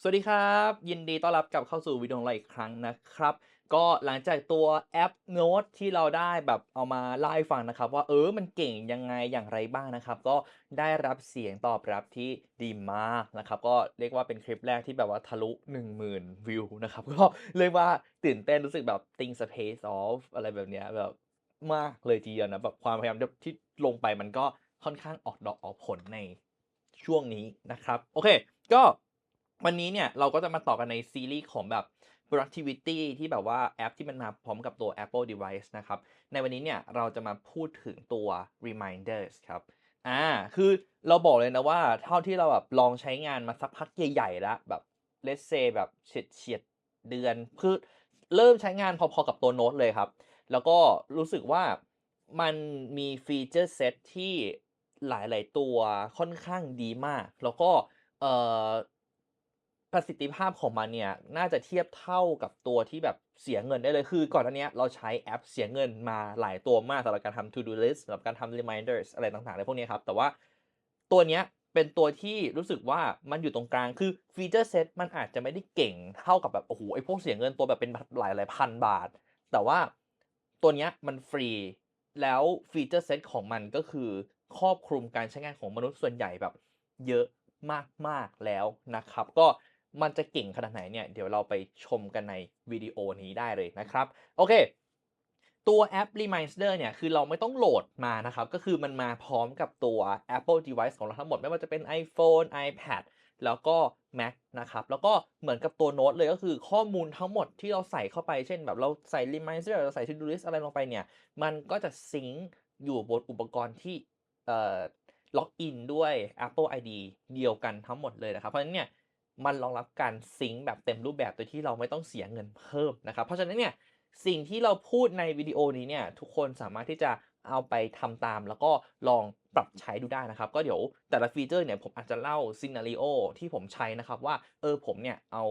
สวัสดีครับ ยินดีต้อนรับกลับเข้าสู่วิดีโอองเราอีกครั้งนะครับ ก็หลังจากตัวแอป Note ที่เราได้แบบเอามาเล่าให้ฟังนะครับ ว่าเออมันเก่งยังไงอย่างไรบ้างนะครับ ก็ได้รับเสียงตอบรับที่ดีมากนะครับ ก็เรียกว่าเป็นคลิปแรกที่แบบว่าทะลุ 10,000 วิวนะครับ ก็เรียกว่าตื่นเต้นรู้สึกแบบ things are pays off อะไรแบบเนี้ยแบบมากเลยทีเดียวนะแบบความพยายามที่ลงไปมันก็ค่อนข้างออกดอกออกผลในช่วงนี้นะครับโอเค ก็ วันนี้เนี่ยเราก็จะมาต่อกันในซีรีส์ของแบบ productivity ที่แบบว่าแอปที่มันมาพร้อมกับตัว Apple device นะครับ ในวันนี้เนี่ยเราจะมาพูดถึงตัว reminders ครับ อ่า คือเราบอกเลยนะว่าเท่าที่เราแบบลองใช้งานมาสักพักใหญ่ๆแล้วแบบ let's say แบบเฉียดเฉียดเดือนคือเริ่มใช้งานพอๆกับตัวโน้ตเลยครับ แล้วก็รู้สึกว่ามันมีฟีเจอร์เซตที่หลายๆตัวค่อนข้างดีมาก แล้วก็เอ่อ ประสิทธิภาพของมันเนี่ยน่าจะเทียบเท่ากับตัวที่แบบเสียเงินได้เลยคือก่อนหน้าเนี้ยเราใช้แอปเสียเงินมาหลายตัวมากสำหรับการทำ to do list สำหรับการทำ reminders อะไรต่างๆในพวกนี้ครับ แต่ว่าตัวเนี้ยเป็นตัวที่รู้สึกว่ามันอยู่ตรงกลางคือฟีเจอร์เซตมันอาจจะไม่ได้เก่งเท่ากับแบบโอ้โหไอพวกเสียเงินตัวแบบเป็นหลายหลายพันบาท แต่ว่าตัวเนี้ยมันฟรีแล้วฟีเจอร์เซตของมันก็คือครอบคลุมการใช้งานของมนุษย์ส่วนใหญ่แบบเยอะมากๆแล้วนะครับ ก็ มันจะเก่งขนาดไหนเนี่ย เดี๋ยวเราไปชมกันในวิดีโอนี้ได้เลยนะครับ โอเค ตัวแอป Reminder เนี่ย คือเราไม่ต้องโหลดมานะครับ ก็คือมันมาพร้อมกับตัว Apple device ของเราทั้งหมด ไม่ว่าจะเป็น iPhone iPad แล้วก็ Mac นะครับ แล้วก็เหมือนกับตัวโน้ตเลยก็คือข้อมูลทั้งหมดที่เราใส่เข้าไป เช่น แบบเราใส่ Reminder เราใส่ To Do List อะไรลงไปเนี่ย มันก็จะซิงก์อยู่บนอุปกรณ์ที่ล็อกอินด้วย Apple ID เดียวกันทั้งหมดเลยนะครับ เพราะฉะนั้นเนี่ย มันรองรับการซิงค์แบบเต็มรูปแบบโดยที่เราไม่ต้องเสียเงินเพิ่มนะครับ เพราะฉะนั้นเนี่ยสิ่งที่เราพูดในวิดีโอนี้เนี่ยทุกคนสามารถที่จะเอาไปทำตาม แล้วก็ลองปรับใช้ดูได้นะครับ ก็เดี๋ยวแต่ละฟีเจอร์เนี่ยผมอาจจะเล่าซีนารีโอที่ผมใช้นะครับว่าเออผมเนี่ยเอา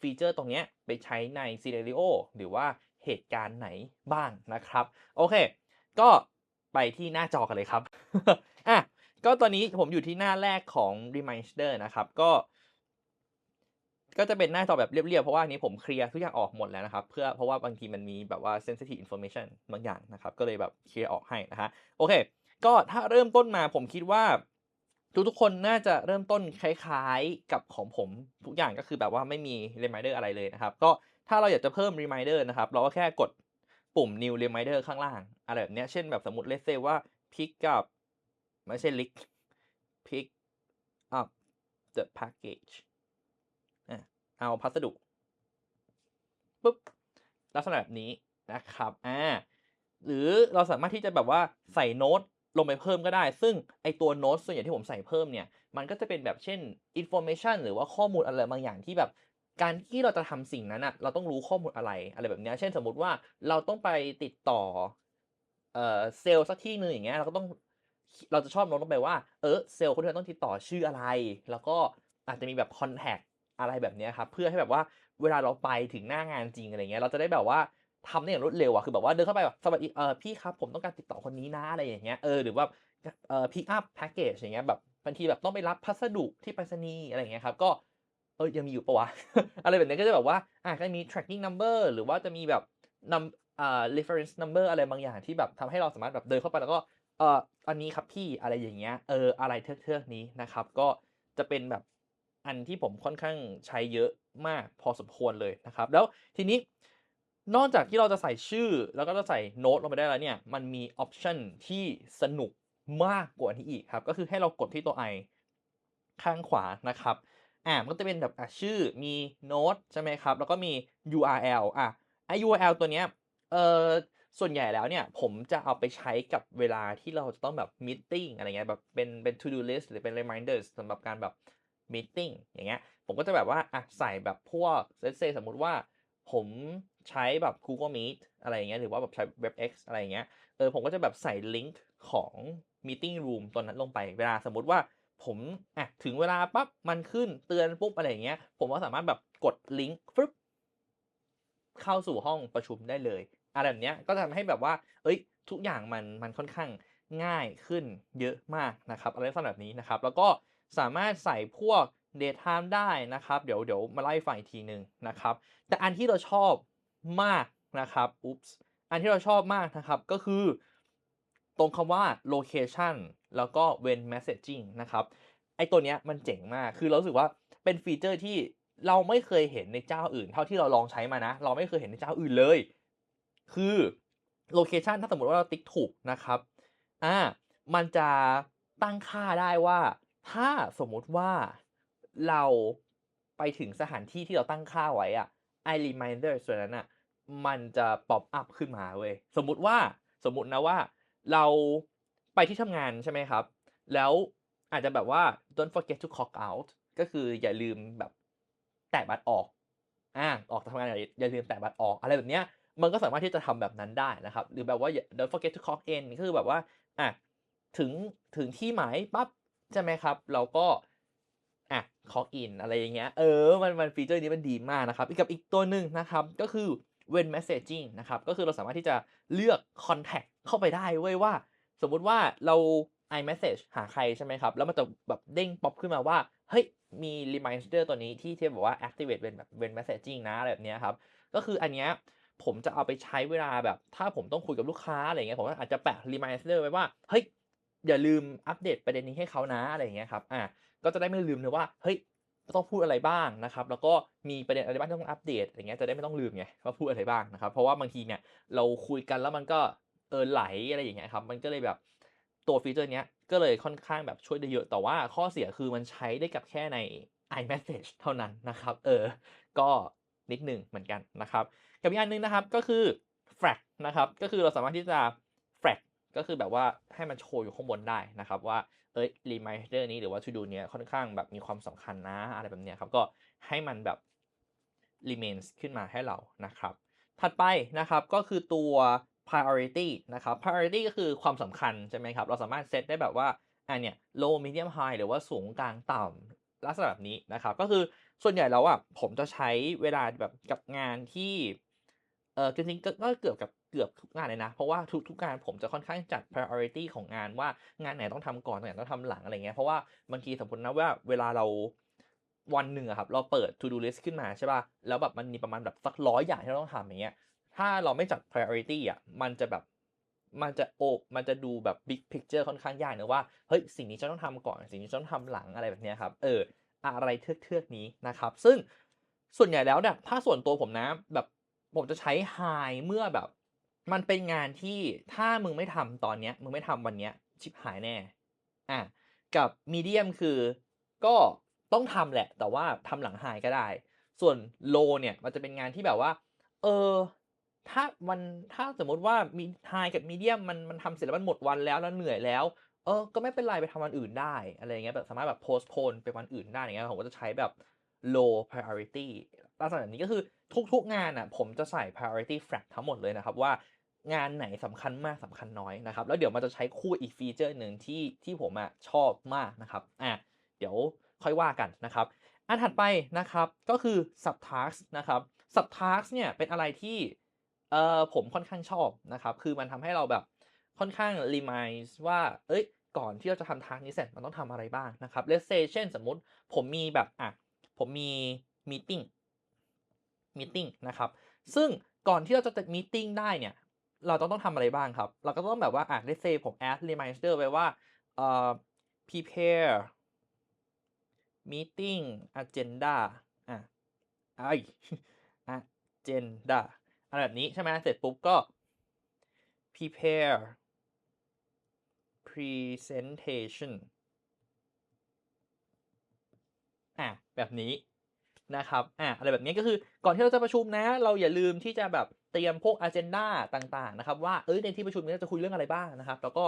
ฟีเจอร์ตรงเนี้ยไปใช้ในซีนารีโอหรือว่าเหตุการณ์ไหนบ้างนะครับ โอเค ก็ไปที่หน้าจอกันเลยครับอะก็ตอนนี้ผมอยู่ที่หน้าแรกของ Reminder นะครับ ก็ ก็จะเป็นหน้าจอแบบเรียบๆ เพราะว่าอันนี้ผมเคลียร์ทุกอย่างออกหมดแล้วนะครับ เพื่อเพราะว่าบางทีมันมีแบบว่า sensitive information บางอย่างนะครับ ก็เลยแบบเคลียร์ออกให้นะฮะโอเค ก็ถ้าเริ่มต้นมาผมคิดว่า ทุกๆคนน่าจะเริ่มต้นคล้ายๆกับของผมทุกอย่างก็คือแบบว่าไม่มี reminder อะไรเลยนะครับ ก็ถ้าเราอยากจะเพิ่ม reminder นะครับ เราก็แค่กดปุ่ม new reminder ข้างล่างอะไรแบบเนี้ยเช่นแบบสมมติ let's say ว่า pick up ไม่ใช่ lick pick up the package เอาพัสดุปุ๊บลักษณะแบบนี้นะครับอ่าหรือเราสามารถที่จะแบบว่าใส่โน้ตลงไปเพิ่มก็ได้ ซึ่งไอตัวโน้ตส่วนใหญ่ที่ผมใส่เพิ่มเนี่ย มันก็จะเป็นแบบเช่น information หรือว่าข้อมูลอะไรบางอย่างที่แบบ การที่เราจะทำสิ่งนั้นอะเราต้องรู้ข้อมูลอะไรอะไรแบบนี้ เช่นสมมุติว่าเราต้องไปติดต่อเอ่อเซลล์สักที่หนึ่งอย่างเงี้ย เราก็ต้อง เราจะชอบโน้ตลงไปว่า เออเซลล์คนที่เราต้องติดต่อชื่ออะไร แล้วก็อาจจะมีแบบค อะไรแบบนี้ครับเพื่อให้แบบว่าเวลาเราไปถึงหน้างานจริงอะไรเงี้ยเราจะได้แบบว่าทำได้อย่างรวดเร็วอะคือแบบว่าเดินเข้าไปแบบสวัสดีเออพี่ครับผมต้องการติดต่อคนนี้นะอะไรอย่างเงี้ยเออหรือว่าเอ่อ pick up package อย่างเงี้ยแบบบางทีแบบต้องไปรับพัสดุที่ไปรษณีย์อะไรอย่างเงี้ยครับก็เออยังมีอยู่ปะวะ อะไรแบบนี้ก็จะแบบว่าอะก็มี tracking number หรือว่าจะมีแบบนำอ่า reference number อะไรบางอย่างที่แบบทำให้เราสามารถแบบเดินเข้าไปแล้วก็เอ่ออันนี้ครับพี่อะไรอย่างเงี้ยเอออะไรเทือกๆนี้นะครับ ก็จะเป็นแบบ อันที่ผมค่อนข้างใช้เยอะมากพอสมควรเลยนะครับ แล้วทีนี้นอกจากที่เราจะใส่ชื่อแล้วก็จะใส่โน้ตลงไปได้แล้วเนี่ย มันมีออปชันที่สนุกมากกว่านี้อีกครับ ก็คือให้เรากดที่ตัว i ข้างขวานะครับอ่ามันก็จะเป็นแบบอะชื่อมีโน้ตใช่ไหมครับ แล้วก็มี URL อะไอ URL ตัวเนี้ยเออส่วนใหญ่แล้วเนี่ย ผมจะเอาไปใช้กับเวลาที่เราจะต้องแบบมีติ้งอะไรเงี้ยแบบเป็นเป็น to do list หรือเป็น reminders สำหรับการแบบ มีติ้งอย่างเงี้ย ผมก็จะแบบว่าอะใส่แบบพวก let's say สมมุติว่าผมใช้แบบ Google Meet อะไรอย่างเงี้ยหรือว่าแบบใช้ WebEx อะไรอย่างเงี้ยเออผมก็จะแบบใส่ลิงก์ของ meeting room ตัวนั้นลงไป เวลาสมมุติว่าผมอะถึงเวลาปั๊บมันขึ้นเตือนปุ๊บอะไรอย่างเงี้ย ผมก็สามารถแบบกดลิงก์ฟึบเข้าสู่ห้องประชุมได้เลยอะไรแบบเนี้ยก็ทำให้แบบว่า เอ้ย ทุกอย่างมันมันค่อนข้างง่ายขึ้นเยอะมากนะครับ อะไรลักษณะแบบนี้นะครับ แล้วก็ สามารถใส่พวก date time ได้นะครับ เดี๋ยวเดี๋ยวมาไล่ฟังอีกทีหนึ่งนะครับ แต่อันที่เราชอบมากนะครับอุ๊ปส์อันที่เราชอบมากนะครับก็คือตรงคำว่า location แล้วก็ when messaging นะครับไอตัวเนี้ยมันเจ๋งมาก คือเราสึกว่าเป็นฟีเจอร์ที่เราไม่เคยเห็นในเจ้าอื่น เท่าที่เราลองใช้มานะ เราไม่เคยเห็นในเจ้าอื่นเลย คือ location ถ้าสมมติว่าเราติ๊กถูกนะครับ อ่า มันจะตั้งค่าได้ว่า ถ้าสมมุติว่าเราไปถึงสถานที่ที่เราตั้งค่าไว้อะไอ reminder ส่วนนั้นอะมันจะป๊อปอัพขึ้นมาเว้ยสมมุติว่าสมมุตินะว่าเราไปที่ทำงานใช่ไหมครับ แล้วอาจจะแบบว่า don't forget to clock out ก็คืออย่าลืมแบบแตะบัตรออกอ่าออกจากทำงานอย่าลืมแตะบัตรออกอะไรแบบเนี้ยมันก็สามารถที่จะทำแบบนั้นได้นะครับ หรือแบบว่าอย่า don't forget to clock in ก็คือแบบว่าอะถึงถึงที่หมายปั๊บ ใช่ไหมครับ เราก็อะ clock in อะไรอย่างเงี้ยเออมันมันฟีเจอร์นี้มันดีมากนะครับ อีกกับอีกตัวหนึ่งนะครับก็คือ when messaging นะครับก็คือเราสามารถที่จะเลือก contact เข้าไปได้เว้ยว่า สมมุติว่าเรา iMessage หาใครใช่ไหมครับ แล้วมันจะแบบเด้งป๊อปขึ้นมาว่า เฮ้ย มี reminder ตัวนี้ที่ที่บอกว่า activate เป็นแบบ when messaging นะอะไรแบบเนี้ยครับ ก็คืออันเนี้ยผมจะเอาไปใช้เวลาแบบ ถ้าผมต้องคุยกับลูกค้าอะไรเงี้ยผมอาจจะแปะ reminder ไว้ว่า เฮ้ย อย่าลืมอัปเดตประเด็นนี้ให้เขานะอะไรอย่างเงี้ยครับอ่าก็จะได้ไม่ลืมเลยว่าเฮ้ยต้องพูดอะไรบ้างนะครับแล้วก็มีประเด็นอะไรบ้างที่ต้องอัปเดตอย่างเงี้ยจะได้ไม่ต้องลืมไงว่าพูดอะไรบ้างนะครับเพราะว่าบางทีเนี่ยเราคุยกันแล้วมันก็เออไหลอะไรอย่างเงี้ยครับมันก็เลยแบบตัวฟีเจอร์เนี้ยก็เลยค่อนข้างแบบช่วยได้เยอะแต่ว่าข้อเสียคือมันใช้ได้กับแค่ใน iMessage เท่านั้นนะครับเออก็นิดหนึ่งเหมือนกันนะครับ กับอีกอันนึงนะครับก็คือ flag นะครับก็คือเราสามารถที่จะ ก็คือแบบว่าให้มันโชว์อยู่ข้างบนได้นะครับว่าเอ้ย reminder นี้หรือว่า to do เนี้ยค่อนข้างแบบมีความสำคัญนะอะไรแบบเนี้ยครับก็ให้มันแบบ remains ขึ้นมาให้เรานะครับ ถัดไปนะครับก็คือตัว priority นะครับ priority ก็คือความสำคัญใช่ไหมครับเราสามารถเซตได้แบบว่าอ่าเนี่ย low medium high หรือว่าสูงกลางต่ำลักษณะแบบนี้นะครับก็คือส่วนใหญ่แล้วอะผมจะใช้เวลาแบบกับงานที่เออจริงๆก็เกือบกับ เกือบทุกงานเลยนะ เพราะว่าทุกทุกงานผมจะค่อนข้างจัด priority ของงานว่างานไหนต้องทำก่อนงานไหนต้องทำหลังอะไรเงี้ยเพราะว่าบางทีสมมตินะว่าเวลาเราวันหนึ่งครับเราเปิด to do list ขึ้นมาใช่ป่ะแล้วแบบมันมีประมาณแบบสักร้อยอย่างที่เราต้องทำอย่างเงี้ยถ้าเราไม่จัด priority อะมันจะแบบมันจะโอบมันจะดูแบบ big picture ค่อนข้างยากนะว่าเฮ้ยสิ่งนี้ฉันต้องทำก่อน สิ่งนี้ฉันต้องทำหลังอะไรแบบเนี้ยครับเอออะไรเทือกๆนี้นะครับ ซึ่งส่วนใหญ่แล้วเนี่ยถ้าส่วนตัวผมนะแบบผมจะใช้ high เมื่อแบบ มันเป็นงานที่ถ้ามึงไม่ทำตอนเนี้ย มึงไม่ทำวันเนี้ย ชิบหายแน่ อะกับ medium คือก็ต้องทำแหละ แต่ว่าทำหลัง high ก็ได้ ส่วน low เนี่ยมันจะเป็นงานที่แบบว่า เออถ้ามันถ้าสมมติว่ามี high กับ medium มันมันทำเสร็จแล้วมันหมดวันแล้วแล้วเหนื่อยแล้ว เออ ก็ไม่เป็นไรไปทำวันอื่นได้อะไรเงี้ยแบบสามารถแบบ postpone ไปวันอื่นได้อย่างเงี้ยผมก็จะใช้แบบ low priority ลักษณะแบบนี้ก็คือทุกๆงานน่ะผมจะใส่ priority flag ทั้งหมดเลยนะครับว่า งานไหนสำคัญมากสำคัญน้อยนะครับ แล้วเดี๋ยวมันจะใช้คู่อีกฟีเจอร์หนึ่งที่ที่ผมอะชอบมากนะครับอะเดี๋ยวค่อยว่ากันนะครับอันถัดไปนะครับก็คือ subtask นะครับ subtask เนี่ยเป็นอะไรที่เอ่อผมค่อนข้างชอบนะครับคือมันทำให้เราแบบค่อนข้าง remind ว่าเอ้ยก่อนที่เราจะทำ task นี้เสร็จมันต้องทำอะไรบ้างนะครับ let's say เช่นสมมุติผมมีแบบอะผมมี meeting meeting นะครับซึ่งก่อนที่เราจะจัด meeting ได้เนี่ย เราต้องต้องทำอะไรบ้างครับ เราก็ต้องแบบว่าอะ let's say ผม add reminder ไว้ว่าเอ่อ prepare meeting agenda อะไอ้ agenda อะไรแบบนี้ใช่ไหมเสร็จปุ๊บก็ prepare presentation อะแบบนี้นะครับ อะอะไรแบบนี้ก็คือก่อนที่เราจะประชุมนะ เราอย่าลืมที่จะแบบ เตรียมพวก agenda ต่างๆนะครับว่าเอ้ยในที่ประชุมนี้เราจะคุยเรื่องอะไรบ้างนะครับ แล้วก็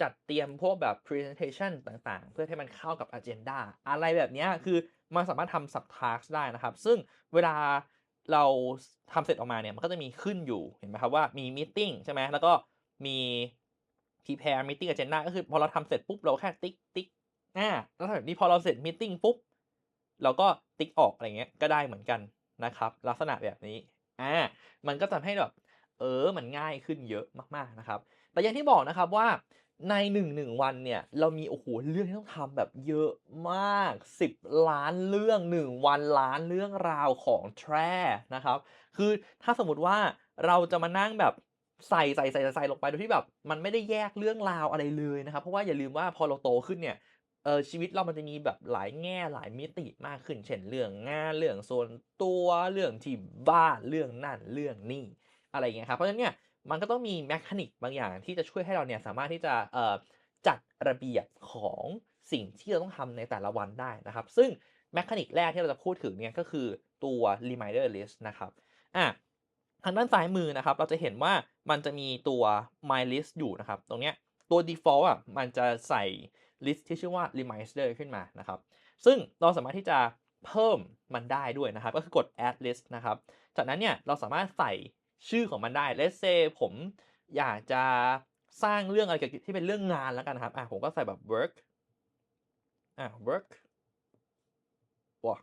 จัดเตรียมพวกแบบ presentation ต่างๆ เพื่อให้มันเข้ากับ agenda อะไรแบบนี้คือมันสามารถทำ subtask ได้นะครับ ซึ่งเวลาเราทำเสร็จออกมาเนี่ยมันก็จะมีขึ้นอยู่เห็นไหมครับว่ามี meeting ใช่ไหมแล้วก็มี prepare meeting agenda ก็คือพอเราทำเสร็จปุ๊บเราแค่ติ๊กติ๊กอ่าแล้วแบบนี้พอเราเสร็จ meeting ปุ๊บเราก็ติ๊กออกอะไรเงี้ยก็ได้เหมือนกันนะครับ ลักษณะแบบนี้ อ่ามันก็ทำให้แบบเออมันง่ายขึ้นเยอะมากๆนะครับ แต่อย่างที่บอกนะครับว่าใน1 1วันเนี่ยเรามีโอ้โฮเรื่องที่ต้องทำแบบเยอะมาก 10 ล้านเรื่อง 1 วันล้านเรื่องราวของแทร่นะครับ คือถ้าสมมติว่าเราจะมานั่งแบบใส่ๆๆๆๆลงไปโดยที่แบบ มันไม่ได้แยกเรื่องราวอะไรเลยนะครับ เพราะว่าอย่าลืมว่าพอเราโตขึ้นเนี่ย เออชีวิตเรามันจะมีแบบหลายแง่หลายมิติมากขึ้น เช่นเรื่องงานเรื่องส่วนตัวเรื่องที่บ้านเรื่องนั่นเรื่องนี่อะไรอย่างเงี้ยครับเพราะฉะนั้นเนี่ยมันก็ต้องมี mechanic บางอย่างที่จะช่วยให้เราเนี่ยสามารถที่จะเอ่อจัดระเบียบของสิ่งที่เราต้องทำในแต่ละวันได้นะครับ ซึ่ง mechanic แรกที่เราจะพูดถึงเนี่ยก็คือตัว reminder list นะครับอาทางด้านซ้ายมือนะครับ เราจะเห็นว่ามันจะมีตัว my list อยู่นะครับ ตรงเนี้ยตัว default อะมันจะใส่ ลิสต์ที่ชื่อว่า reminder ขึ้นมานะครับ ซึ่งเราสามารถที่จะเพิ่มมันได้ด้วยนะครับ ก็คือกด add list นะครับ จากนั้นเนี่ยเราสามารถใส่ชื่อของมันได้ let's say ผมอยากจะสร้างเรื่องอะไรเกี่ยวกับที่เป็นเรื่องงานแล้วกันนะครับอาผมก็ใส่แบบ work อา work ว้า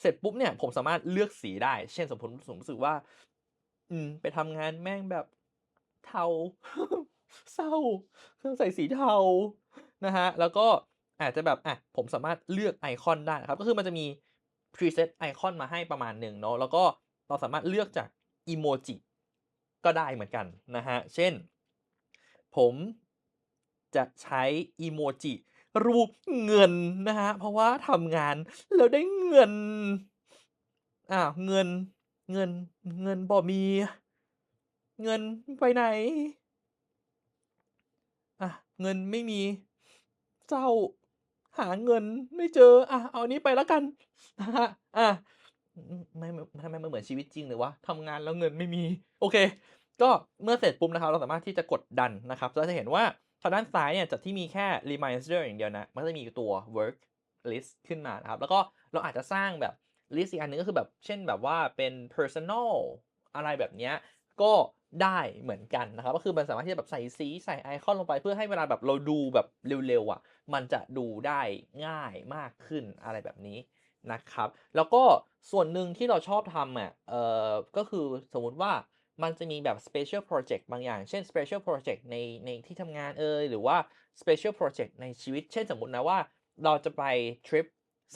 เสร็จปุ๊บเนี่ยผมสามารถเลือกสีได้ เช่นสมมติผมรู้สึกว่า อืม ไปทำงานแม่งแบบเทา เศร้า เครื่องใส่สีเทานะครับแล้วก็อาจจะแบบอาผมสามารถเลือกไอคอนได้ครับก็คือมันจะมี preset ไอคอนมาให้ประมาณหนึ่งเนาะแล้วก็เราสามารถเลือกจากอิโมจิก็ได้เหมือนกันนะครับเช่น ผมจะใช้อิโมจิรูปเงินนะครับเพราะว่าทำงานแล้วได้เงินอ้าเงิน เงิน เงินบ่มี เงินไปไหน? อาเงินไม่มีเศร้า หาเงินไม่เจออาเอานี้ไปแล้วกันนะครับอาอืมไม่ทำไมมันเหมือนชีวิตจริงเลยวะทำงานแล้วเงินไม่มี โอเค ก็เมื่อเสร็จปุ๊บนะครับ เราสามารถที่จะกดดันนะครับเราจะเห็นว่าทางด้านซ้ายเนี่ยจากที่มีแค่ reminder อย่างเดียวนะ มันจะมีตัว work list ขึ้นมานะครับ แล้วก็เราอาจจะสร้างแบบลิสต์อีกอันหนึ่งก็คือแบบ เช่นแบบว่าเป็น personal อะไรแบบเนี้ยก็ ได้เหมือนกันนะครับก็คือมันสามารถที่จะแบบใส่สีใส่ไอคอนลงไปเพื่อให้เวลาแบบเราดูแบบเร็วๆอะมันจะดูได้ง่ายมากขึ้นอะไรแบบนี้นะครับ แล้วก็ส่วนหนึ่งที่เราชอบทำอะเอ่อก็คือสมมุติว่ามันจะมีแบบ special project บางอย่าง เช่น special project ในในที่ทำงานเอยหรือว่า special project ในชีวิต เช่นสมมุตินะว่าเราจะไปทริป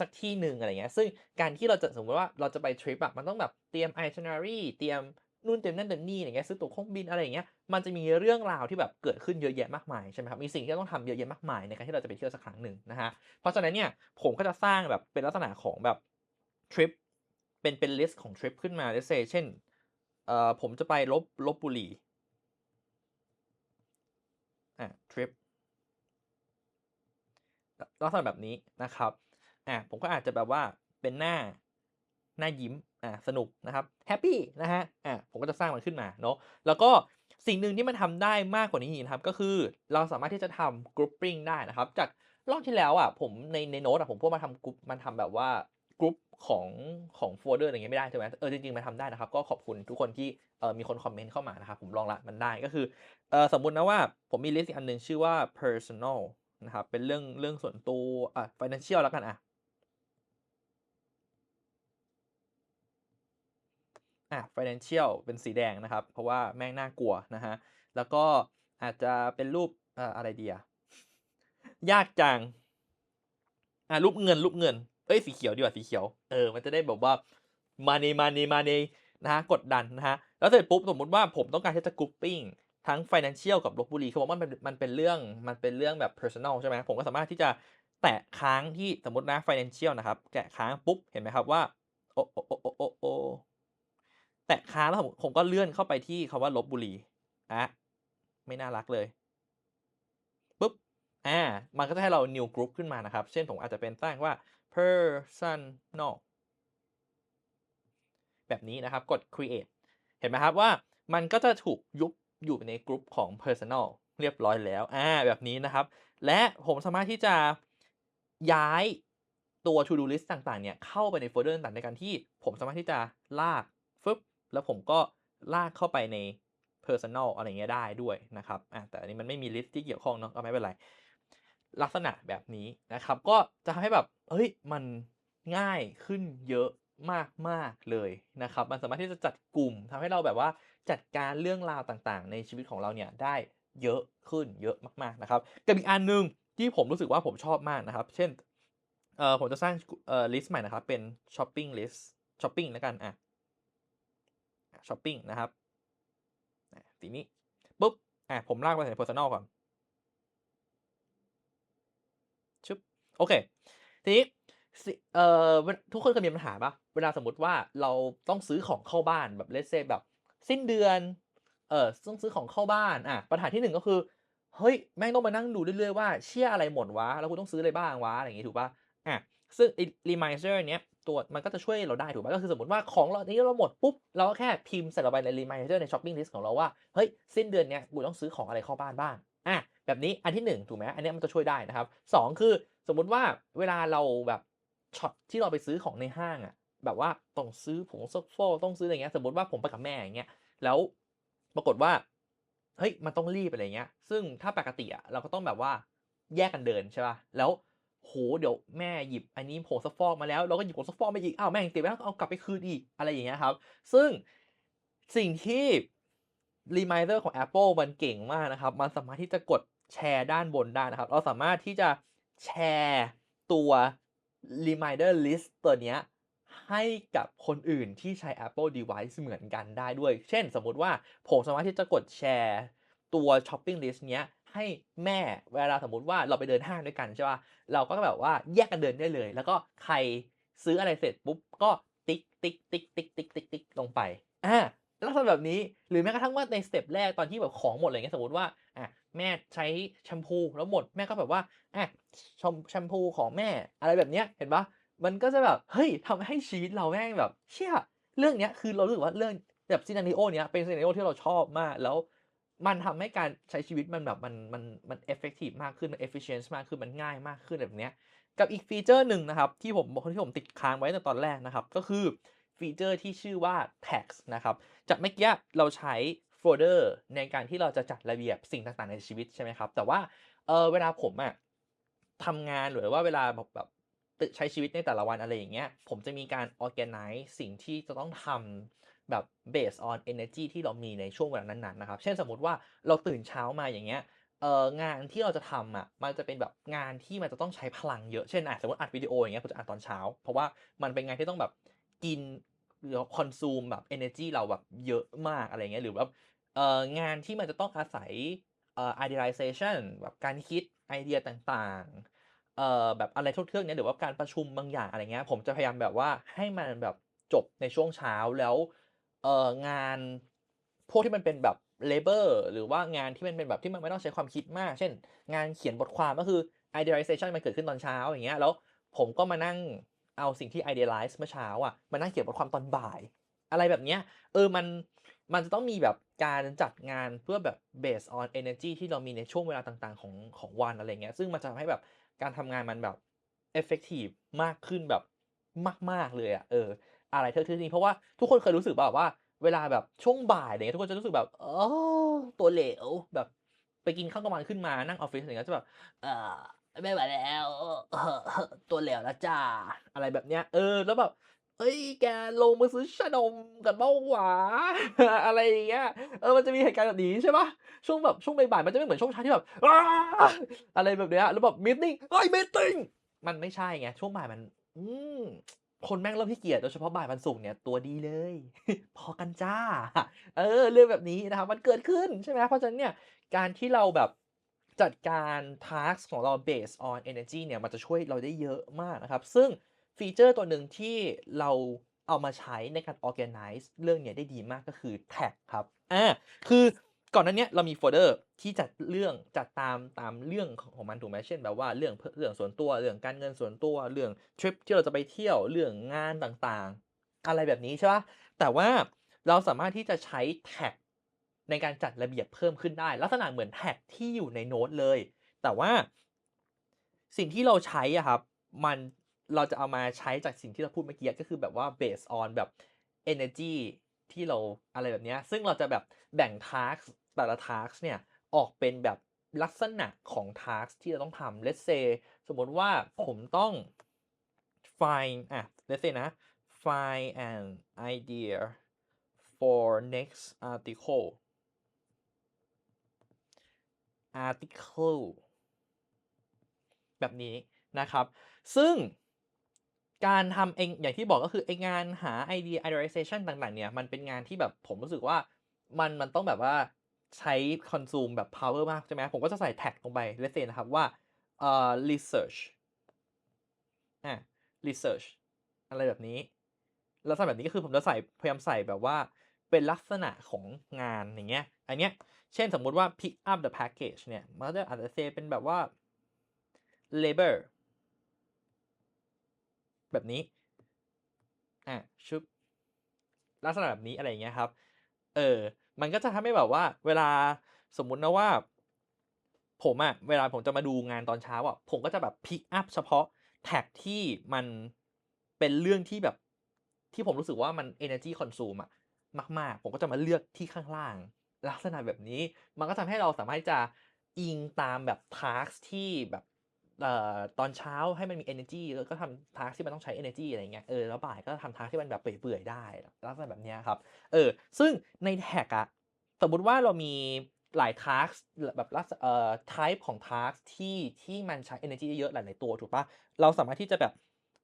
สักที่หนึ่งอะไรเงี้ย ซึ่งการที่เราจะสมมติว่าเราจะไปทริปอะมันต้องแบบเตรียม itinerary เตรียม นู่นเตรียมนั่นเตรียมนี่อย่างเงี้ยซื้อตั๋วเครื่องบินอะไรอย่างเงี้ยมันจะมีเรื่องราวที่แบบเกิดขึ้นเยอะแยะมากมายใช่ไหมครับมีสิ่งที่ต้องทำเยอะแยะมากมายในการที่เราจะไปเที่ยวสักครั้งหนึ่งนะครับเพราะฉะนั้นเนี่ยผมก็จะสร้างแบบเป็นลักษณะของแบบทริปเป็นเป็นลิสต์ของทริปขึ้นมา let's say เช่นเอ่อผมจะไปลบลพบุรีอ่าทริปลักษณะแบบนี้นะครับอ่าผมก็อาจจะแบบว่าเป็นหน้า น้ายิ้มอ่าสนุกนะครับแฮปปีนะครับอาผมก็จะสร้างมันขึ้นมาเนาะแล้วก็สิ่งหนึ่งที่มันทำได้มากกว่านี้อีกนะครับก็คือเราสามารถที่จะทำ grouping ได้นะครับ จากรอบที่แล้วอะผมในในโน้ตอะผมพูดมาทำ group มันทำแบบว่ากรุ๊ปของของโฟลเดอร์อะไรอย่างงี้ไม่ได้ใช่ไหมเออจริงๆมันทำได้นะครับ ก็ขอบคุณทุกคนที่เออมีคนคอมเมนต์เข้ามานะครับ ผมลองล้วมันได้ก็คือเออสมมุตินะว่าผมมีลิสต์อันหนึ่งชื่อว่า personal นะครับเป็นเรื่องเรื่องส่วนตัวอะ financial แล้วกันอะ อา financial เป็นสีแดงนะครับ เพราะว่าแม่งน่ากลัวนะครับแล้วก็อาจจะเป็นรูปอ่ออะไรเดีอะยากจัง อ่ารูปเงินรูปเงินเฮ้ยสีเขียวดีกว่าสีเขียว เออ มันจะได้แบบว่า money money money นะครับกดดันนะครับแล้วเสร็จปุ๊บสมมติว่าผมต้องการที่จะ grouping ทั้ง financial กับลพบุรีคือว่ามันเป็นมันเป็นเรื่องมันเป็นเรื่องแบบ personal ใช่ไหมผมก็สามารถที่จะแตะค้างที่สมมตินะ financial นะครับแตะค้างปุ๊บ เห็นไหมครับว่า โอโอโอโอโอ แตะค้างแล้วผมผมก็เลื่อนเข้าไปที่คำว่าลพบุรีอาไม่น่ารักเลยปุ๊บอ่ามันก็จะให้เรา new group ขึ้นมานะครับ เช่นผมอาจจะเป็นสร้างว่า personal แบบนี้นะครับกด create เห็นไหมครับว่ามันก็จะถูกยุบอยู่ในกรุ๊ปของ personal เรียบร้อยแล้ว อ่า แบบนี้นะครับ และผมสามารถที่จะย้ายตัว to do list ต่าง ๆ เนี่ย เข้าไปในโฟลเดอร์ต่างๆในการที่ผมสามารถที่จะลากฟึบ แล้วผมก็ลากเข้าไปใน personal อะไรเงี้ยได้ด้วยนะครับอาแต่อันนี้มันไม่มีลิสต์ที่เกี่ยวข้องเนาะก็ไม่เป็นไร ลักษณะแบบนี้นะครับ ก็จะทำให้แบบเฮ้ยมันง่ายขึ้นเยอะมากๆเลยนะครับ มันสามารถที่จะจัดกลุ่มทำให้เราแบบว่าจัดการเรื่องราวต่างๆ ในชีวิตของเราเนี่ยได้เยอะขึ้นเยอะมากๆนะครับกับอีกอันหนึ่งที่ผมรู้สึกว่าผมชอบมากนะครับ เช่นเอ่อผมจะสร้างเอ่อลิสต์ใหม่นะครับ เป็นช้อปปิ้งลิสต์ช้อปปิ้งแล้วกันอะ ช้อปปิ้งนะครับอะสีนี้ปุ๊บอะผมลากไปใส่ personal ก่อนชึบโอเค ทีนี้เอ่อทุกคนเคยมีปัญหาปะเวลาสมมติว่าเราต้องซื้อของเข้าบ้านแบบเลเซแบบ สิ้นเดือนเออต้องซื้อของเข้าบ้านอะปัญหาที่หนึ่งก็คือเฮ้ยแม่งต้องมานั่งดูเรื่อยๆว่าเชี่ยอะไรหมดวะแล้วกูต้องซื้ออะไรบ้างวะอะไรอย่างงี้ถูกปะอะ ซึ่งไอ้ reminder เนี้ยตัวมันก็จะช่วยเราได้ถูกปะก็คือสมมติว่าของเรานี้เราหมดปุ๊บ เราก็แค่พิมพ์ใส่ลงไปใน reminder ใน shopping list ของเราว่า เฮ้ย สิ้นเดือนเนี้ยกูต้องซื้อของอะไรเข้าบ้านบ้างอะแบบนี้อันที่หนึ่งถูกไหมอันนี้มันจะช่วยได้นะครับสองคือสมมุติว่าเวลาเราแบบช็อตที่เราไปซื้อของในห้างอะแบบว่าต้องซื้อผงซักฟอกต้องซื้ออะไรเงี้ยสมมติว่าผมไปกับแม่อย่างเงี้ยแล้วปรากฏว่าเฮ้ยมันต้องรีบอะไรเงี้ย ซึ่งถ้าปกติอะเราก็ต้องแบบว่าแยกกันเดินใช่ป่ะแล้ว โหเดี๋ยวแม่หยิบอันนี้ผงซักฟอกมาแล้วเราก็หยิบผงซักฟอกมาอีกอ้าวแม่งติดไว้แล้วเอากลับไปคืนอีกอะไรอย่างเงี้ยครับ ซึ่งสิ่งที่ reminder ของ Apple มันเก่งมากนะครับ มันสามารถที่จะกดแชร์ด้านบนได้นะครับ เราสามารถที่จะแชร์ตัว reminder list ตัวเนี้ยให้กับคนอื่นที่ใช้ Apple device เหมือนกันได้ด้วย เช่นสมมติว่าผมสามารถที่จะกดแชร์ตัว shopping list เนี้ย ให้แม่เวลาสมมติว่าเราไปเดินห้างด้วยกันใช่ป่ะเราก็แบบว่าแยกกันเดินได้เลย แล้วก็ใครซื้ออะไรเสร็จปุ๊บก็ติ๊กติ๊กติ๊กติ๊กติ๊กติ๊กติ๊กลงไปอ่าลักษณะแบบนี้หรือแม้กระทั่งว่าในสเต็ปแรกตอนที่แบบของหมดอะไรเงี้ยสมมติว่าอะแม่ใช้แชมพูแล้วหมดแม่ก็แบบว่าอะชมแชมพูของแม่อะไรแบบเนี้ยเห็นปะมันก็จะแบบเฮ้ยทำให้ชีวิตเราแม่งแบบ เชี่ยเรื่องเนี้ยคือเรารู้สึกว่าเรื่องแบบซีนาริโอเนี้ยเป็นซีนาริโอที่เราชอบมากแล้ว มันทำให้การใช้ชีวิตมันแบบมันมันมันเอฟเฟกตีฟมากขึ้นมันเอฟฟิเชนซ์มากขึ้นมันง่ายมากขึ้นแบบเนี้ยกับอีกฟีเจอร์หนึ่งนะครับ ที่ผมที่ผมติดค้างไว้ในตอนแรกนะครับ ก็คือฟีเจอร์ที่ชื่อว่า tags นะครับจากเมื่อกี้เราใช้โฟลเดอร์ในการที่เราจะจัดระเบียบสิ่งต่างๆในชีวิตใช่ไหมครับ แต่ว่าเออเวลาผมอะทำงานหรือว่าเวลาแบบแบบใช้ชีวิตในแต่ละวันอะไรอย่างเงี้ย ผมจะมีการ organize สิ่งที่จะต้องทำ แบบ based on energy ที่เรามีในช่วงเวลานั้นๆนะครับ เช่นสมมติว่าเราตื่นเช้ามาอย่างเงี้ยเอองานที่เราจะทำอะมันจะเป็นแบบงานที่มันจะต้องใช้พลังเยอะ เช่นอะสมมติอัดวิดีโออย่างเงี้ยผมจะอัดตอนเช้า เพราะว่ามันเป็นงานที่ต้องแบบกินหรือคอนซูมแบบ energy เราแบบเยอะมากอะไรเงี้ยหรือว่าเอองานที่มันจะต้องอาศัยเอ่อ idealization แบบการคิดไอเดียต่างๆเอ่อแบบอะไรทุกเรื่องเนี้ยหรือว่าการประชุมบางอย่างอะไรเงี้ยผมจะพยายามแบบว่าให้มันแบบจบในช่วงเช้าแล้ว เอ่องานพวกที่มันเป็นแบบ labor หรือว่างานที่มันเป็นแบบที่มันไม่ต้องใช้ความคิดมาก เช่น งานเขียนบทความก็คือ idealization มันเกิดขึ้นตอนเช้าอย่างเงี้ยแล้วผมก็มานั่งเอาสิ่งที่ idealize เมื่อเช้าอะมานั่งเขียนบทความตอนบ่าย อะไรแบบเนี้ยเออมันมันจะต้องมีแบบการจัดงานเพื่อแบบ based on energy ที่เรามีในช่วงเวลาต่างๆ ของของวันอะไรเงี้ยซึ่งมันจะทำให้แบบการทำงานมันแบบ effective มากขึ้นแบบมาก ๆ เลยอะเออ อะไรเท่านี้เพราะว่าทุกคนเคยรู้สึกเปล่าว่า เวลาแบบช่วงบ่ายอะไรเงี้ยทุกคนจะรู้สึกแบบเออตัวเหลวแบบ ไปกินข้าวกลางวันขึ้นมานั่งออฟฟิศอะไรเงี้ยจะแบบเออไม่ไหวแล้วตัวเหลวแล้วจ้าอะไรแบบเนี้ย เออ แล้วแบบเอ้ย แกลงมาซื้อชานมกันเปล่าวะอะไรอย่างเงี้ย เออ มันจะมีเหตุการณ์แบบนี้ใช่ปล่าช่วงแบบช่วงบ่ายๆ มันจะไม่เหมือนช่วงเช้าที่แบบอะไรแบบเนี้ย แล้วแบบมีตติงเฮ้ยมีตติงมันไม่ใช่ไง ช่วงบ่ายมัน อืม คนแม่งเริ่มขี้เกียจโดยเฉพาะบ่ายวันศุกร์เนี่ยตัวดีเลย พอกันจ้า เออ เรื่องแบบนี้นะครับ มันเกิดขึ้นใช่ไหมเพราะฉะนั้นเนี่ยการที่เราแบบจัดการ task ของเรา based on energy เนี่ยมันจะช่วยเราได้เยอะมากนะครับ ซึ่งฟีเจอร์ตัวหนึ่งที่เราเอามาใช้ในการ organize เรื่องเนี้ยได้ดีมากก็คือ tag ครับอ่าคือ ก่อนหน้าเนี้ยเรามีโฟลเดอร์ที่จัดเรื่องจัดตามตามเรื่องของมันถูกไหมเช่นแบบว่าเรื่องเรื่องส่วนตัวเรื่องการเงินส่วนตัวเรื่องทริปที่เราจะไปเที่ยวเรื่องงานต่างๆ อะไรแบบนี้ใช่ปะแต่ว่าเราสามารถที่จะใช้แท็กในการจัดระเบียบเพิ่มขึ้นได้ ลักษณะเหมือนแท็กที่อยู่ในโน้ตเลย แต่ว่าสิ่งที่เราใช้อะครับมันเราจะเอามาใช้จากสิ่งที่เราพูดเมื่อกี้ก็คือแบบว่า based on แบบ energy ที่เราอะไรแบบนี้ซึ่งเราจะแบบแบ่ง task แต่ละ task เนี่ยออกเป็นแบบลักษณะของ task ที่เราต้องทำ let's say สมมติว่าผมต้อง find อะ let's say นะ find an idea for next article article แบบนี้นะครับ ซึ่ง การทำเองอย่างที่บอกก็คือไองานหาไอเดีย idealization ต่างๆ เนี่ยมันเป็นงานที่แบบผมรู้สึกว่ามันมันต้องแบบว่าใช้ consume แบบ power มากใช่ไหมผมก็จะใส่แท็กลงไป let's say นะครับว่าเอ่อ research อะ research อะไรแบบนี้ แลักษณะแบบนี้ก็คือผมจะใส่พยายามใส่แบบว่าเป็นลักษณะของงานอย่างเงี้ย อันเนี้ย เช่นสมมุติว่า pick up the package เนี่ย มันก็จะอาจจะเซเป็นแบบว่า labor แบบนี้อะชุบลักษณะแบบนี้อะไรอย่างเงี้ยครับ เออ มันก็จะทำให้แบบว่า เวลาสมมุตินะว่า ผมอะเวลาผมจะมาดูงานตอนเช้าอะผมก็จะแบบ pick up เฉพาะแท็กที่มันเป็นเรื่องที่แบบที่ผมรู้สึกว่ามัน energy consume อะมาก ๆ ผมก็จะมาเลือกที่ข้างล่าง ลักษณะแบบนี้ มันก็ทำให้เราสามารถจะอิงตามแบบ task ที่แบบ ตอนเช้าให้มันมี energy แล้วก็ทำ task ที่มันต้องใช้ energy อะไรเงี้ยเออแล้วบ่ายก็ทำ task ที่มันแบบเปื่อยๆได้ลักษณะแบบเนี้ยครับเออซึ่งในแท็กอะสมมติว่าเรามีหลาย task แบบลักษเอ่อ type ของ task ที่ที่มันใช้ energy เยอะหลายๆตัวถูกปล่าเราสามารถที่จะแบบ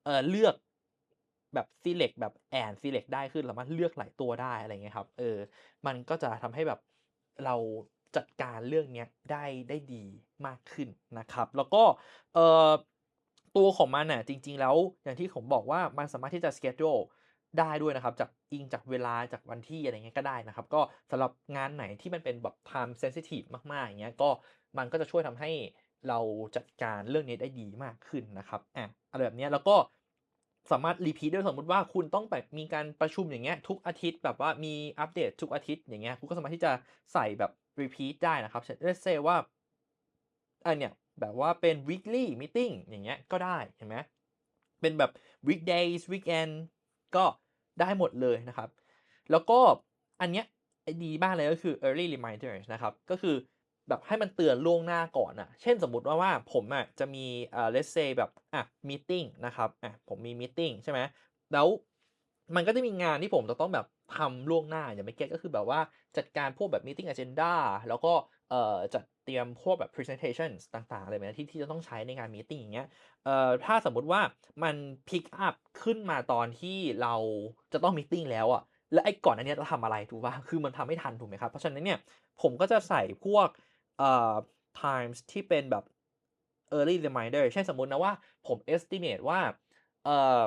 เอ่อเลือกแบบ select แบบ and select ได้คือสามารถเลือกหลายตัวได้อะไรเงี้ยครับเออมันก็จะทำให้แบบเรา จัดการเรื่องนี้ได้ได้ดีมากขึ้นนะครับ แล้วก็ตัวของมันน่ะจริง ๆ แล้วอย่างที่ผมบอกว่ามันสามารถที่จะ schedule ได้ด้วยนะครับจากอิงจากเวลาจากวันที่อะไรเงี้ยก็ได้นะครับ ก็สำหรับงานไหนที่มันเป็นแบบ time sensitive มากๆอย่างเงี้ยก็มันก็จะช่วยทำให้เราจัดการเรื่องนี้ได้ดีมากขึ้นนะครับอะอะไรแบบเนี้ยแล้วก็สามารถ repeat ด้วยสมมติว่าคุณต้องแบบมีการประชุมอย่างเงี้ยทุกอาทิตย์แบบว่ามีอัปเดตทุกอาทิตย์อย่างเงี้ยคุณก็สามารถที่จะใส่แบบ repeat ได้นะครับเช่น let's say ว่าอันเนี้ยแบบว่าเป็น weekly meeting อย่างเงี้ยก็ได้เห็นไหมเป็นแบบ weekdays weekend ก็ได้หมดเลยนะครับ แล้วก็อันเนี้ยดีมากเลยก็คือ early reminders นะครับ ก็คือแบบให้มันเตือนล่วงหน้าก่อนอะเช่นสมมุติว่าว่าผมอะจะมีอ่า let's say แบบอะ meeting นะครับอะผมมี meeting ใช่ไหมแล้วมันก็จะมีงานที่ผมจะต้องแบบ ทำล่วงหน้าอย่างเมื่อกี้ก็คือแบบว่าจัดการพวกแบบ meeting agenda แล้วก็เอ่อจัดเตรียมพวกแบบ presentations ต่างๆอะไรแบบนี้ที่ที่จะต้องใช้ในงาน meeting อย่างเงี้ยเอ่อถ้าสมมุติว่ามัน pick up ขึ้นมาตอนที่เราจะต้อง meeting แล้วอะแล้วไอ้ก่อนอันเนี้ยจะทำอะไรถูกป่ะคือมันทำไม่ทันถูกไหมครับ เพราะฉะนั้นเนี่ยผมก็จะใส่พวกเอ่อ times ที่เป็นแบบ early reminder เช่นสมมตินะว่าผม estimate ว่าเอ่อ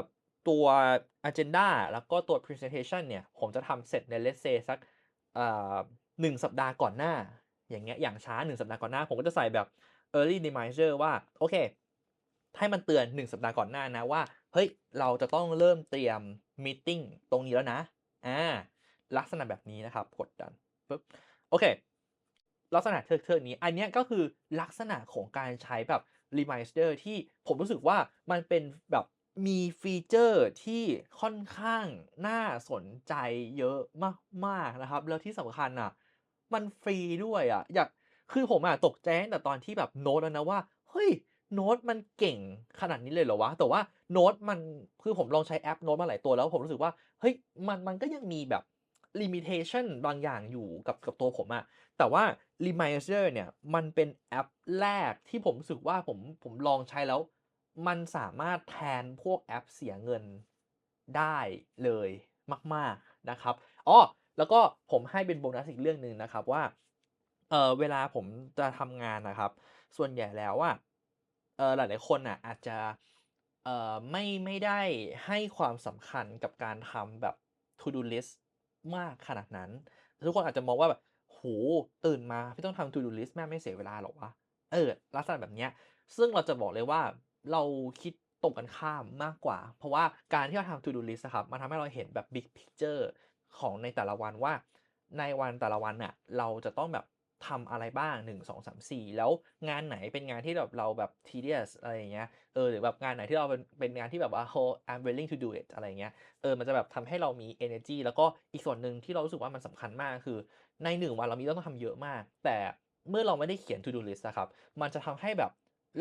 ตัว agenda แล้วก็ตัว presentation เนี่ย ผมจะทำเสร็จใน let's say สักหนึ่งสัปดาห์ก่อนหน้า อย่างเงี้ยอย่างช้า1สัปดาห์ก่อนหน้า ผมก็จะใส่แบบ early reminder ว่า โอเค ให้มันเตือน1สัปดาห์ก่อนหน้านะว่า เฮ้ย เราจะต้องเริ่มเตรียมมีตติงตรงนี้แล้วนะ อ่า ลักษณะแบบนี้นะครับกดดันปุ๊บโอเค ลักษณะเทิดๆนี้ อันเนี้ยก็คือลักษณะของการใช้แบบ reminder ที่ผมรู้สึกว่ามันเป็นแบบ มีฟีเจอร์ที่ค่อนข้างน่าสนใจเยอะมากๆนะครับ แล้วที่สำคัญน่ะ มันฟรีด้วยอะ อยากคือผมอะตกใจตั้งแต่ตอนที่แบบโน้ตแล้วนะว่า เฮ้ยโน้ตมันเก่งขนาดนี้เลยเหรอวะ แต่ว่าโน้ตมันคือผมลองใช้แอปโน้ตมาหลายตัวแล้วผมรู้สึกว่า เฮ้ยมันมันก็ยังมีแบบ limitation บางอย่างอยู่กับกับตัวผมอะแต่ว่า Reminder เนี่ย มันเป็นแอปแรกที่ผมรู้สึกว่าผมผมลองใช้แล้ว มันสามารถแทนพวกแอปเสียเงินได้เลยมาก ๆนะครับอ้อแล้วก็ผมให้เป็นโบนัสอีกเรื่องหนึ่งนะครับว่าเออเวลาผมจะทำงานนะครับ ส่วนใหญ่แล้วอะเออหลายๆคนน่ะอาจจะเออไม่ไม่ได้ให้ความสำคัญกับการทำแบบ to do list มากขนาดนั้น ทุกคนอาจจะมองว่าแบบโอ้โฮตื่นมาไม่ต้องทำ to do list แม่ไม่เสียเวลาหรอวะเออลักษณะแบบเนี้ยซึ่งเราจะบอกเลยว่า เราคิดตรงกันข้ามมากกว่า เพราะว่าการที่เราทำ to do list อะครับมันทำให้เราเห็นแบบ big picture ของในแต่ละวันว่า ในวันแต่ละวันน่ะเราจะต้องแบบทำอะไรบ้าง 1 2 3 4 แล้วงานไหนเป็นงานที่แบบเราแบบ tedious อะไรอย่างเงี้ยเออหรือแบบงานไหนที่เราเป็นเป็นงานที่แบบว่า oh I'm willing to do it อะไรเงี้ยเออมันจะแบบทำให้เรามี energy แล้วก็อีกส่วนหนึ่งที่เรารู้สึกว่ามันสำคัญมากคือ ใน1วันเรามีต้องทำเยอะมาก แต่เมื่อเราไม่ได้เขียน to do list อะครับ มันจะทำให้แบบ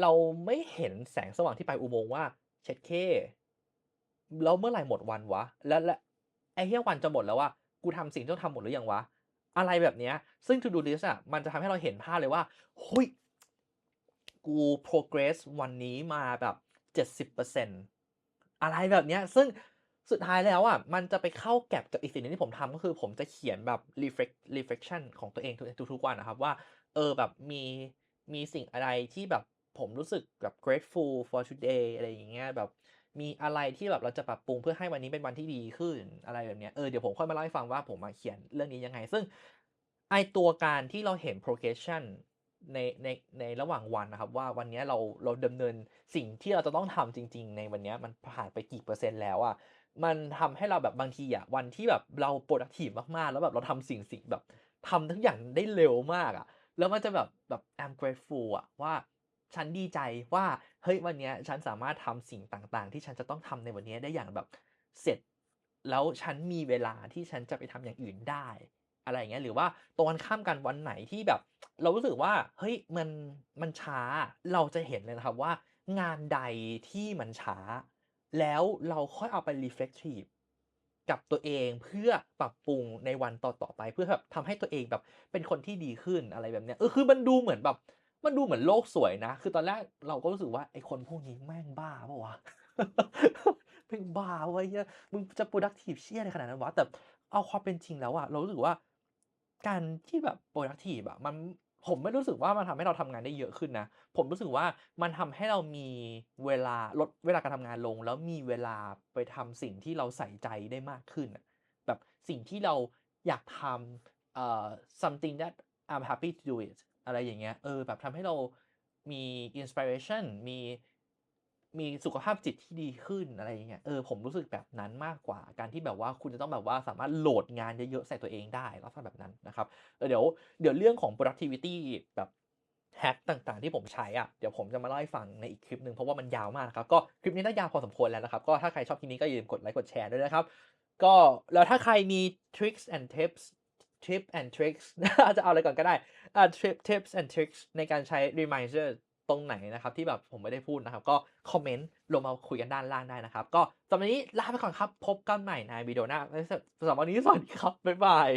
เราไม่เห็นแสงสว่างที่ปลายอุโมงค์ว่า เช็ดเคแล้วเมื่อไหร่หมดวันวะ แล้วแล้วไอ้เหี้ยวันจะหมดแล้วอะกูทำสิ่งที่ต้องทำหมดหรือยังวะ อะไรแบบเนี้ย ซึ่ง To do list อะมันจะทำให้เราเห็นภาพเลยว่าเฮ้ยกู progress วันนี้มาแบบ 70%อะไรแบบเนี้ย ซึ่งสุดท้ายแล้วอะมันจะไปเข้า gap กับอีกสิ่งหนึ่งที่ผมทำก็คือผมจะเขียนแบบ reflect reflection ของตัวเองทุกทุกๆวันอะครับว่า เออแบบมีมีสิ่งอะไรที่แบบ ผมรู้สึกแบบ grateful for today อะไรอย่างเงี้ยแบบมีอะไรที่แบบเราจะปรับปรุงเพื่อให้วันนี้เป็นวันที่ดีขึ้นอะไรแบบเนี้ยเออเดี๋ยวผมค่อยมาเล่าให้ฟังว่าผมอะเขียนเรื่องนี้ยังไง ซึ่งไอตัวการที่เราเห็น progression ในในในระหว่างวันนะครับ ว่าวันนี้เราเราดำเนินสิ่งที่เราจะต้องทำจริง ๆ ในวันนี้มันผ่านไปกี่เปอร์เซ็นต์แล้วอะมันทำให้เราแบบบางทีอะวันที่แบบเรา productive มากๆ แล้วแบบเราทำสิ่งสิ่งแบบทำทุกอย่างได้เร็วมากอะแล้วมันจะแบบแบบ I'm grateful อะว่า ฉันดีใจว่าเฮ้ยวันนี้ฉันสามารถทำสิ่งต่างๆ ที่ฉันจะต้องทำในวันนี้ได้อย่างแบบเสร็จ แล้วฉันมีเวลาที่ฉันจะไปทำอย่างอื่นได้อะไรเงี้ยหรือว่าตรงกันข้ามกันวันไหนที่แบบ เรารู้สึกว่าเฮ้ยมันมันช้าเราจะเห็นเลยนะครับว่า งานใดที่มันช้า แล้วเราค่อยเอาไป reflective กับตัวเองเพื่อปรับปรุงในวันต่อๆไป เพื่อแบบทำให้ตัวเองแบบเป็นคนที่ดีขึ้นอะไรแบบเนี้ยเออคือมันดูเหมือนแบบ มันดูเหมือนโลกสวยนะ คือตอนแรกเราก็รู้สึกว่าไอ้คนพวกนี้แม่งบ้าเปล่าวะแม่งบ้าเปล่าวะไอ้เหี้ยมึงจะ productive เชี่ยอะไรขนาดนั้นวะ แต่เอาความเป็นจริงแล้วอะเรารู้สึกว่า การที่แบบ productive อะมันผมไม่รู้สึกว่ามันทำให้เราทำงานได้เยอะขึ้นนะ ผมรู้สึกว่ามันทำให้เรามีเวลาลดเวลาการทำงานลง แล้วมีเวลาไปทำสิ่งที่เราใส่ใจได้มากขึ้นอะแบบสิ่งที่เราอยากทำเอ่อ something that I'm happy to do it อะไรอย่างเงี้ยเออแบบทำให้เรามี inspiration มีมีสุขภาพจิตที่ดีขึ้นอะไรอย่างเงี้ยเออผมรู้สึกแบบนั้นมากกว่า การที่แบบว่าคุณจะต้องแบบว่าสามารถโหลดงานเยอะๆใส่ตัวเองได้ลักษณะแบบนั้นนะครับเออเดี๋ยวเดี๋ยวเรื่องของ productivity แบบ hack ต่างๆที่ผมใช้อะเดี๋ยวผมจะมาเล่าให้ฟังในอีกคลิปหนึ่งเพราะว่ามันยาวมากนะครับ ก็คลิปนี้น่ายาวพอสมควรแล้วนะครับ ก็ถ้าใครชอบคลิปนี้ก็อย่าลืมกดไลค์กดแชร์ด้วยนะครับ ก็แล้วถ้าใครมี tricks and tips tip and tricks จะเอาอะไรก่อนก็ได้อ่า trip tips and tricks ในการใช้ reminder ตรงไหนนะครับ ที่แบบผมไม่ได้พูดนะครับ ก็คอมเมนต์ลงมาคุยกันด้านล่างได้นะครับ ก็สำหรับวันนี้ลาไปก่อนครับ พบกันใหม่ในวิดีโอหน้าสำหรับวันนี้สวัสดีครับ บ๊ายบาย